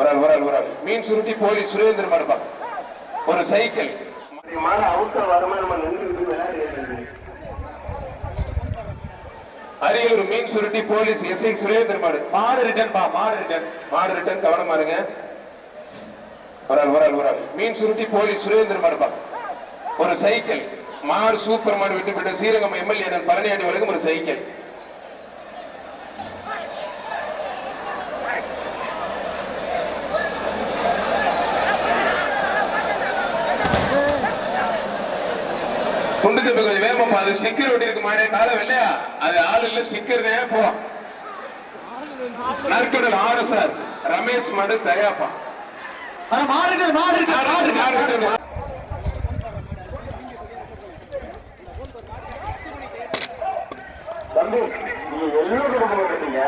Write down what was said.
ஒரு ஆள் ஒரு ஆள் ஒரு ஆள் மீன் சுருட்டி போலீஸ் சுரேந்திர மடப்பா ஒரு சைக்கிள். அரியலூர் மீன் சுருட்டி போலீஸ் எஸ்ஐ சுரேந்திர மாடு மாடு ரிட்டர்ன் பா மாடு ரிட்டர்ன் மாடு ரிட்டன் கவனமா இருங்க. ஒரு ஆள் ஒரு ஆள் ஒரு ஆள் மீன் சுருட்டி போலீஸ் சுரேந்திர மாடுப்பா ஒரு சைக்கிள். மாடு சூப்பர் மாடு விட்டு விட்டு ஸ்ரீரங்கம் எம்எல்ஏ பழனியாண்டி வழங்கும் ஒரு சைக்கிள். குண்டு தம்பி கொஞ்சம் வேகமா அது ஸ்டிக்கர் ஒட்டி இருக்கு மாடே கால வெள்ளையா? அது ஆள் இல்ல ஸ்டிக்கர் போ. நற்குடல் ஆறு சார். ரமேஷ் மாடு தயாப்பா. மாடு ரிட்டர்ன் மாடு ரிட்டர்ன் தம்பி நீங்க எல்லோரும் கொடுக்க மாட்டீங்க